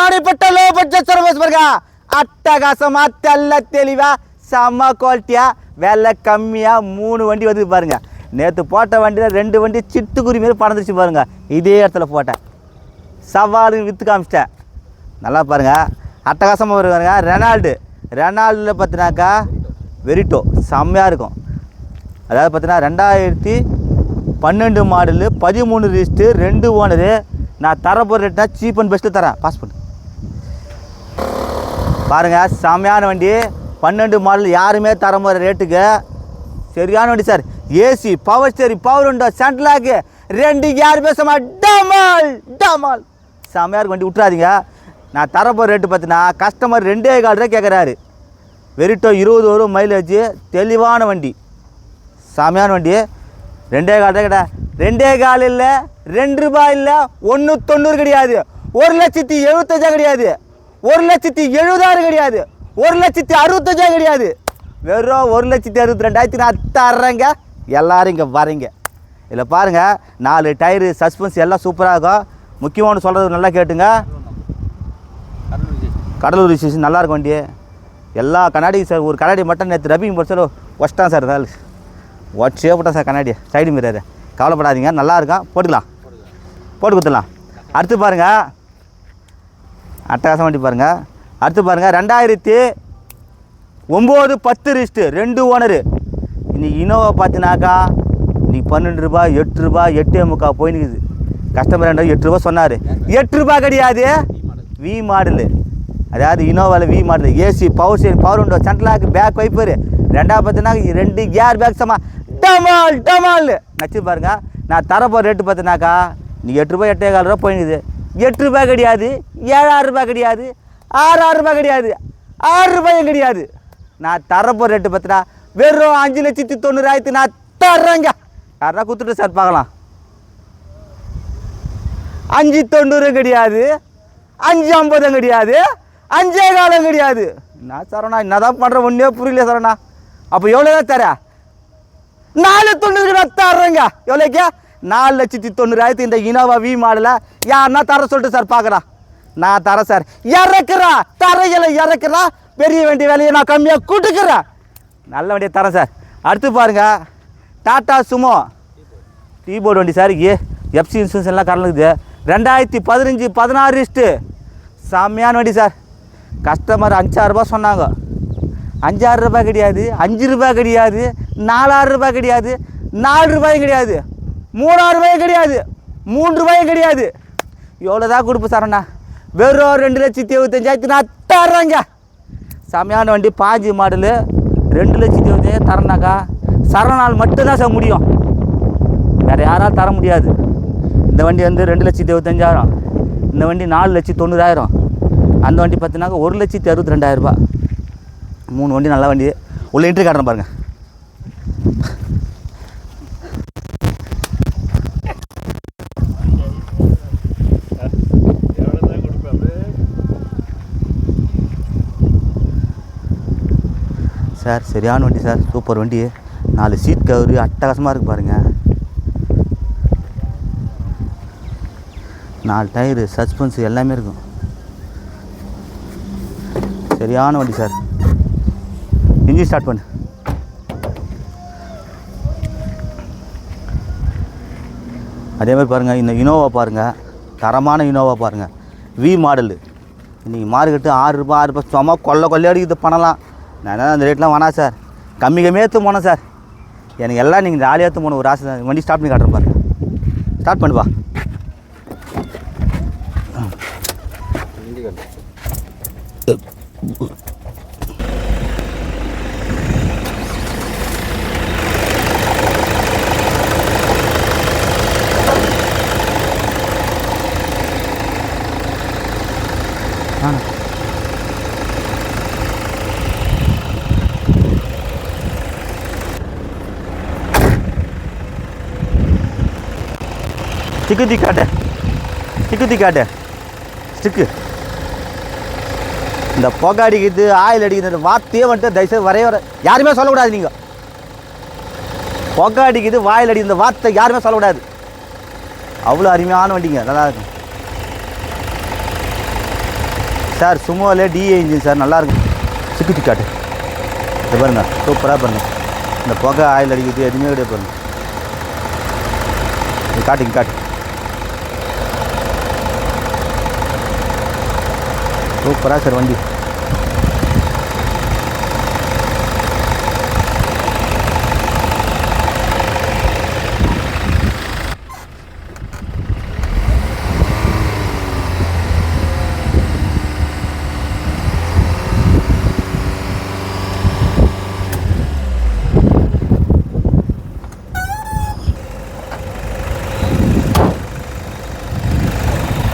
ராணிப்பட்ட low budget service பாருங்க அட்டகாசமா தெல்ல தெளிவா செம்ம குவாலிட்டியா விலை கம்மியா மூணு வண்டி வந்து பாருங்க நேற்று போட்ட வண்டியில் ரெண்டு வண்டி சிட்டுக்குருவி மாரி பறந்துச்சு பாருங்க இதே இடத்துல போட்டேன் சவாலுக்கு விற்று காமிச்சிட்டேன் நல்லா பாருங்க அட்டகாசமாக வருவாருங்க ரெனால்டு ரெனால்டில் பார்த்தினாக்கா வெரிட்டோ செம்மையாக இருக்கும் அதாவது பார்த்தீங்கன்னா ரெண்டாயிரத்தி பன்னெண்டு மாடலு பதிமூணு ரிஜிஸ்ட்டு ரெண்டு ஓனரு நான் தரப்போகிற ரேட்னா சீப் அண்ட் பெஸ்ட்டு தரேன் பாஸ் பண்ணு பாருங்கள் செம்மையான வண்டி. பன்னெண்டு மாடல் யாருமே தர போகிற ரேட்டுக்கு சரியான வண்டி sir AC power steering power உண்டோ சென்ட்லாக்கு ரெண்டு யார் பேசாம டமால் டமால். செம்மையாக வண்டி விட்றாதீங்க நான் தரப்போகிற ரேட்டு பார்த்தீங்கன்னா கஸ்டமர் ரெண்டே கால் ரூபா கேட்குறாரு வெறிட்டோ இருபது வரும் மைலேஜ் தெளிவான வண்டி. செமையான வண்டி. ரெண்டே கால் தான் கிடையாது ரெண்டே கால் இல்லை ரெண்டு ரூபாய் இல்லை ஒன்று தொண்ணூறு கிடையாது. ஒரு லட்சத்தி எழுபத்தஞ்சா கிடையாது. ஒரு லட்சத்தி எழுபதாயிரம் கிடையாது. ஒரு லட்சத்தி அறுபத்தஞ்சாயிரம் கிடையாது. வெறும் ஒரு லட்சத்தி அறுபத்தி ரெண்டாயிரத்தி நான் தர்றேங்க. எல்லாரும் இங்கே வரீங்க. இதில் பாருங்கள் நாலு டயரு சஸ்பென்ஸ் எல்லாம் சூப்பராக இருக்கும். முக்கியமான சொல்கிறது நல்லா கேட்டுங்க. கடலூர் ஸ்டேஷன் நல்லா இருக்கும் வண்டி. எல்லா கண்ணாடி சார் ஒரு கண்ணாடி மட்டும் நேற்று ரபிங் போட்டு சார் ஒச்சிட்டான் சார் நாள் ஒச்சே போட்டான் சார் கண்ணாடி சைடு மிரர் கவலைப்படாதீங்க நல்லா இருக்கும். போட்டுக்கலாம். போட்டு கொடுத்துடலாம் அடுத்து பாருங்கள் அட்டகாசம் வண்டி பாருங்கள் அடுத்து பாருங்கள் ரெண்டாயிரத்தி ஒம்பது பத்து ரிஸ்ட்டு ரெண்டு ஓனரு. இன்றைக்கி இனோவா பார்த்தினாக்கா இன்றைக்கி பன்னெண்டு ரூபாய் எட்டு ரூபாய் எட்டே முக்கால் போயினுக்குது கஸ்டமர் ரெண்டு எட்டு ரூபா சொன்னார். எட்டு ரூபாய் கிடையாது. வி மாடலு அதாவது இனோவாவில் V model AC power steering power உண்டோ சென்ட்ரலாக்கு பேக் வைப்பர் ரெண்டாவது பார்த்தினாக்கா ரெண்டு கியர் பேக் சமா. டமால் டமால் நச்சு பாருங்க. நான் தரப்போ ரேட்டு பார்த்தினாக்கா இன்றைக்கி எட்டு ரூபாய் எட்டே கால் ரூபா போயினுக்குது எட்டு ரூபாய் கிடையாது ஏழாயிரம் ரூபாய் கிடையாது ஆறாயிரம் ரூபாய் கிடையாது ஆறு ரூபாயும் கிடையாது. நான் தரப்போ ரேட்டு பார்த்தினா வெறும் அஞ்சு லட்சத்தி தொண்ணூறாயிரத்து நான் தர்றேங்க. யாரா கொடுத்துட்டு சார் பார்க்கலாம். அஞ்சு தொண்ணூறும் கிடையாது அஞ்சு ஐம்பதும் கிடையாது அஞ்சே காலம் கிடையாது. என்ன சரணா என்னதான் பண்ணுற ஒன்றே புரியல சரணா அப்போ எவ்வளோ தான் தர? நாலு தொண்ணூறு நான் தர்றேங்க. எவ்வளோக்கா நாலு லட்சத்தி தொண்ணூறாயிரத்து இந்த இனோவா வி மாடலை யாருன்னா தர சொல்லிட்டு சார் பார்க்குறா நான் தரேன் சார் இறக்குறா. தரையில இறக்குறா. பெரிய வண்டி விலையை நான் கம்மியாக கொடுக்குறேன். நல்ல வண்டியை தரேன் சார் அடுத்து பாருங்க. டாட்டா சுமோ. கீபோர்டு வண்டி சார் ஏ எஃப்சி இன்சூரன்ஸ் எல்லாம் கலந்துக்குது ரெண்டாயிரத்தி பதினஞ்சு பதினாறு இஸ்ட்டு செம்மையான வண்டி சார் கஸ்டமர் அஞ்சாறுரூபா சொன்னாங்க. அஞ்சாறு ரூபாய் கிடையாது. அஞ்சு ரூபாய் கிடையாது. நாலாயிரம் ரூபாய் கிடையாது. நாலு ரூபாயும் கிடையாது. மூணாயிரம் ரூபாயும் கிடையாது. மூணு ரூபாயும் கிடையாது. எவ்வளோ தான் கொடுப்பு சார் வெறும் ரெண்டு லட்சத்தி எழுபத்தஞ்சாயிரத்தி நான் தர்றேங்க செமையான வண்டி பாஞ்சு மாடலு. ரெண்டு லட்சத்தி எழுபத்தஞ்சாயிரம் தரேன்னாக்கா சரணால் மட்டும்தான் சார் முடியும். வேறு யாராலும் தர முடியாது. இந்த வண்டி வந்து ரெண்டு லட்சத்தி இருபத்தஞ்சாயிரம் இந்த வண்டி நாலு லட்சத்தி தொண்ணூறாயிரம். அந்த வண்டி பார்த்தீங்கன்னாக்கா ஒரு லட்சத்தி அறுபத்தி ரெண்டாயிரம் ரூபாய். மூணு வண்டி நல்ல வண்டி. உள்ள இன்ட்ரி காட்டுறேன் பாருங்கள் சார். சரியான வண்டி சார். சூப்பர் வண்டி. நாலு சீட் கவரு. அட்டகாசமாக இருக்கு பாருங்க. நாலு டயரு சஸ்பென்ஸ் எல்லாமே இருக்கும். சரியான வண்டி சார். இன்ஜின் ஸ்டார்ட் பண்ணு. அதே மாதிரி பாருங்கள் இந்த இனோவா பாருங்கள் தரமான இனோவா பாருங்கள் வி மாடலு இன்றைக்கி மார்க்கெட்டு ஆறு ரூபாய் ஆறு ரூபாய். சும்மா கொள்ளை கொள்ளையடி இது பண்ணலாம் நான் அந்த ரேட்லாம் வேணாம் சார். கம்மி கம்மியாக எடுத்து போனேன் சார். எனக்கு எல்லாம் நீங்கள் ஜாலியாக எடுத்து போன ஒரு ஆசை தான். வண்டி ஸ்டார்ட் பண்ணி காட்டுறேன் பாருங்க. ஸ்டார்ட் பண்ணுப்பா ஸ்டிக்கு காட்டு ஸ்டிக்கு காட்டு ஸ்டிக்கு இந்த புகை அடிக்குது ஆயில் அடிக்குது இந்த வார்த்தையே வந்துட்டு தயவுசெய்து வரைய வர யாருமே சொல்லக்கூடாது நீங்கள் புகை அடிக்குது வாயில் அடிக்குது இந்த வார்த்தை யாருமே சொல்லக்கூடாது. அவ்வளோ அருமையான வண்டிங்க நல்லா இருக்கும். சார் சுமோலே டிஏ இன்ஜின் சார் நல்லா இருக்கும். சிக்கிட்டு காட்டு இது பாருங்க சூப்பராக பாருங்க. இந்த புகை ஆயில் அடிக்கிறது எதுவுமே கிடையாது பாருங்க. காட்டுங்க காட்டு. சூப்பராக சார் வண்டி.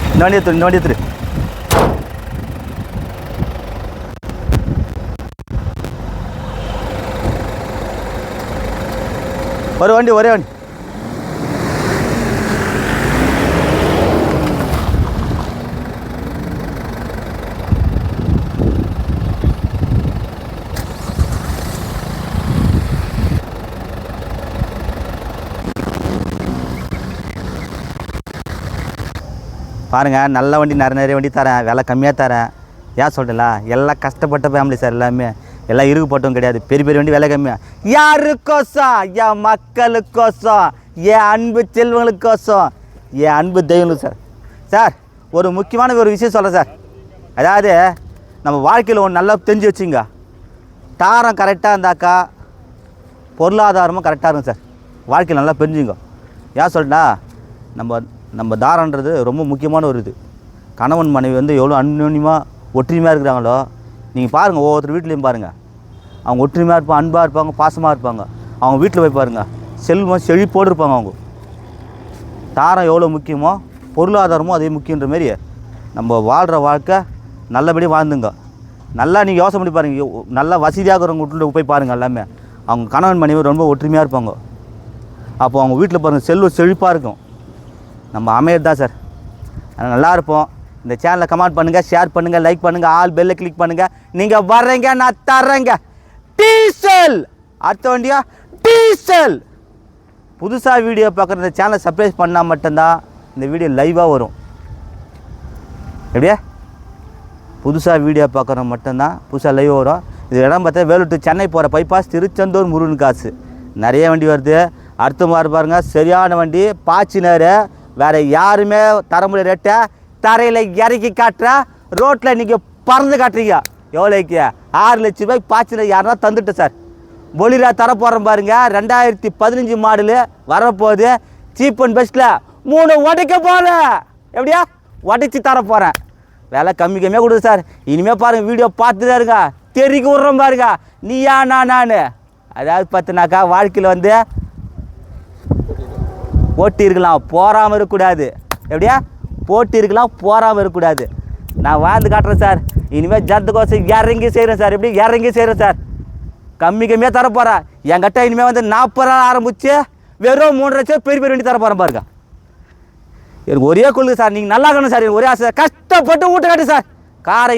இந்த வண்டி எடுத்துரு இந்த வண்டி எடுத்துரு ஒரு வண்டி ஒரே வண்டி. பாருங்கள் நல்ல வண்டி நிறைய நிறைய வண்டி தரேன். விலை கம்மியாக தரேன். ஏன் சொல்கிறல எல்லாம் கஷ்டப்பட்ட ஃபேமிலி சார் எல்லாமே. எல்லாம் இருக்கப்பட்டவங்க கிடையாது. பெரிய பெரிய வண்டி விலை கம்மியாக யாருக்கோசம்? என் மக்களுக்கோசம். என் அன்பு செல்வங்களுக்கோசம். என் அன்பு தெய்வங்களுக்கு சார். சார் ஒரு முக்கியமான ஒரு விஷயம் சொல்கிறேன் சார். அதாவது நம்ம வாழ்க்கையில் ஒன்று நல்லா தெரிஞ்சு வச்சுங்க. தாரம் கரெக்டாக இருந்தாக்கா பொருளாதாரமும் கரெக்டாக இருக்கும் சார். வாழ்க்கையில் நல்லா தெரிஞ்சுங்க ஏன் சொல்லிட்டா நம்ம நம்ம தாரன்றது ரொம்ப முக்கியமான ஒரு இது. கணவன் மனைவி வந்து எவ்வளோ அந்யோன்யமாக ஒற்றுமையாக இருக்கிறாங்களோ நீங்கள் பாருங்கள் ஒவ்வொருத்தர் வீட்லேயும் பாருங்கள் அவங்க ஒற்றுமையாக இருப்பாங்க அன்பாக இருப்பாங்க பாசமாக இருப்பாங்க. அவங்க வீட்டில் போய் பாருங்கள் செல்வம் செழிப்போடு இருப்பாங்க அவங்க. தாரம் எவ்வளோ முக்கியமோ பொருளாதாரமும் அதே முக்கியன்ற மாரி நம்ம வாழ்கிற வாழ்க்கை நல்லபடியாக வாழ்ந்துங்க. நல்லா நீங்கள் யோசனை பண்ணி பாருங்கள் நல்லா வசதியாக இருக்கிறவங்க வீட்டில் போய் பாருங்கள் எல்லாமே. அவங்க கணவன் மனைவி ரொம்ப ஒற்றுமையாக இருப்பாங்க. அப்போ அவங்க வீட்டில் பாருங்கள் செல்வம் செழிப்பாக இருக்கும். நம்ம அமையது தான் சார். நல்லா இருப்போம். இந்த சேனலை கமெண்ட் பண்ணுங்கள் ஷேர் பண்ணுங்கள் லைக் பண்ணுங்கள் ஆல் பெல்லை கிளிக் பண்ணுங்கள் நீங்கள் வர்றீங்க நான் தர்றேங்க. டீசல்! அடுத்த வண்டியா? டீசல்! புதுசாக வீடியோ பார்க்குற இந்த சேனலை சப்ஸ்கிரைப் பண்ணால் மட்டும்தான் இந்த வீடியோ லைவாக வரும். எப்படியா? புதுசாக வீடியோ பார்க்குறோம் மட்டும்தான் புதுசாக லைவ் வரும். இது இடம் பார்த்தா வேலூர் சென்னை போகிற பைபாஸ் திருச்செந்தூர் முருகன் காசு. நிறைய வண்டி வருது. அடுத்த மாதிரி பாருங்கள் சரியான வண்டி. பாச்சினர். வேறு யாருமே தர முடியாத ரேட்டை தரையில் இறக்கி காட்டுற ரோட்டில் நீங்கள் பறந்து காட்டுறீங்க. எவ்வளோக்கு ஆறு லட்ச ரூபாய் பாச்சினர் யாருன்னா தந்துட்டேன் சார். பொலிரா தர போகிறோம் பாருங்க ரெண்டாயிரத்தி பதினஞ்சு மாடலு வரப்போகுது. சீப் அண்ட் பெஸ்ட்டில் மூணு உடைக்க போகிறேன் எப்படியா? உடைச்சி தர போகிறேன் விலை கம்மி கம்மியாக கொடுது சார். இனிமேல் பாருங்கள் வீடியோ பார்த்து தான் இருங்க. தெறிக்க விட்றோம் பாருங்க. நீயா நான் நான் அதாவது பார்த்தினாக்கா வாழ்க்கையில் வந்து ஓட்டி இருக்கலாம் போகாமல் இருக்கக்கூடாது. எப்படியா? போட்டி இருக்கலாம் போகாமல் இருக்கக்கூடாது. நான் வாழ்ந்து காட்டுறேன் சார். இனிமேல் ஜத்துக்கோசம் இறங்கி செய்கிறேன் சார். எப்படி? இறங்கி செய்கிறேன் சார். கம்மி கம்மியாக தரப்போகிறேன் என்கிட்ட இனிமேல் வந்து நாற்பது ரூபா ஆரம்பித்து வெறும் மூணு லட்சம் பெரிய பெரிய வண்டி தரப்போகிறேன் பாருங்க. எனக்கு ஒரே கொள்கை சார். நீங்கள் நல்லா இருக்கணும் சார். எனக்கு ஒரே ஆசை கஷ்டப்பட்டு ஊட்ட கட்டு சார். காரை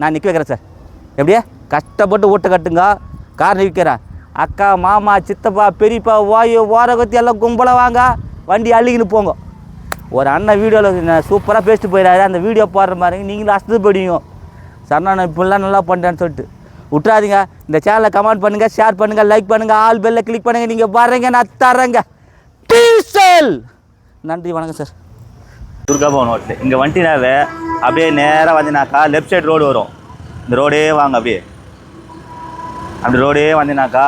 நான் நிற்க வைக்கிறேன் சார். எப்படியே கஷ்டப்பட்டு ஊட்ட கட்டுங்க. கார் நிற்கிறேன் அக்கா மாமா சித்தப்பா பெரியப்பா ஓயோ ஓரகத்தி எல்லாம் கும்பலாக வாங்க. வண்டி அள்ளிக்கின்னு போங்க. ஒரு அண்ணன் வீடியோவில் சூப்பராக பேசிட்டு போயிடாரு அந்த வீடியோ போடுற மாதிரி நீங்களும் அசத்து போயிடுவீங்க. இப்படிலாம் நல்லா பண்ணுறேன்னு சொல்லிட்டு. விட்றாதீங்க இந்த சேனலை கமெண்ட் பண்ணுங்கள் ஷேர் பண்ணுங்கள் லைக் பண்ணுங்கள் ஆல் பெல்லை கிளிக் பண்ணுங்கள் நீங்கள் வர்றீங்க நான் தர்றேங்க டீசல்! நன்றி வணக்கம் சார் துர்கா பவன் ஹோட்டல் இங்கே வந்துட்டினாவே அப்படியே நேராக வந்தினாக்கா லெஃப்ட் சைடு ரோடு வரும். இந்த ரோடே வாங்க அப்படியே. அப்படி ரோடே வந்தினாக்கா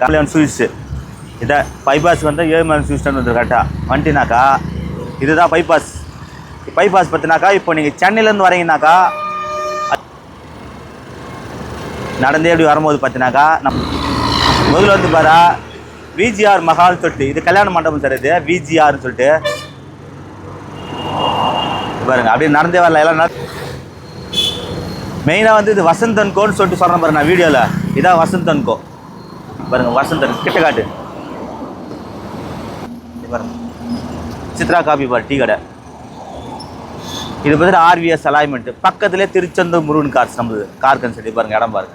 கல்யாணம் ஸ்வீட்ஸு இதை பைபாஸ் வந்து ஏழுமலை ஸ்வீட்ஸ் வந்து கரெக்டாக வந்துட்டினாக்கா இதுதான் பைபாஸ் பைபாஸ் பார்த்தினாக்கா இப்போ நீங்கள் சென்னையிலேருந்து வரீங்கனாக்கா நடந்தே அப்படி வரும்போது பார்த்தினாக்கா நம் முதல்ல வந்து பாரா விஜிஆர் மஹால் சொல்லிட்டு இது கல்யாண மண்டபம் சார் இது விஜிஆர்னு சொல்லிட்டு. பாருங்க அப்படியே நடந்தே வரல எல்லாம் மெயினாக வந்து இது வசந்தன் கோன்னு சொல்லிட்டு சொல்கிறேன் பாருங்க நான் வீடியோவில் இதான் வசந்தன் கோ. பாருங்க வசந்தன் கிட்ட காட்டு பாருங்க. சித்ரா காபி பார் டீ கடை. இது பார்த்தீங்கன்னா ஆர்விஎஸ் அலைன்மெண்ட் பக்கத்துலேயே திருச்செந்தூர் முருகன் கார்ஸ் நம்மளுது கார் கன்சல்டி பாருங்க இடம் பாருங்க.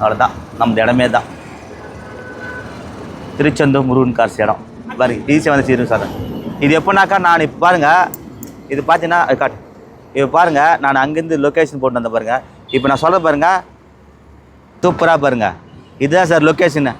அவ்வளோதான் நம்ம இடமே தான். திருச்செந்தூர் முருகன் கார்ஸ் இடம். பாருங்க ஈஸியாக வந்து சீரும் சார். இது எப்போனாக்கா நான் இப்போ பாருங்கள் இது பார்த்தீங்கன்னா அது காட்டு. இப்போ பாருங்கள் நான் அங்கேருந்து லொக்கேஷன் போட்டு வந்தேன் பாருங்கள் இப்போ நான் சொல்ல பாருங்கள் சூப்பராக பாருங்கள் இதுதான் சார் லொக்கேஷனு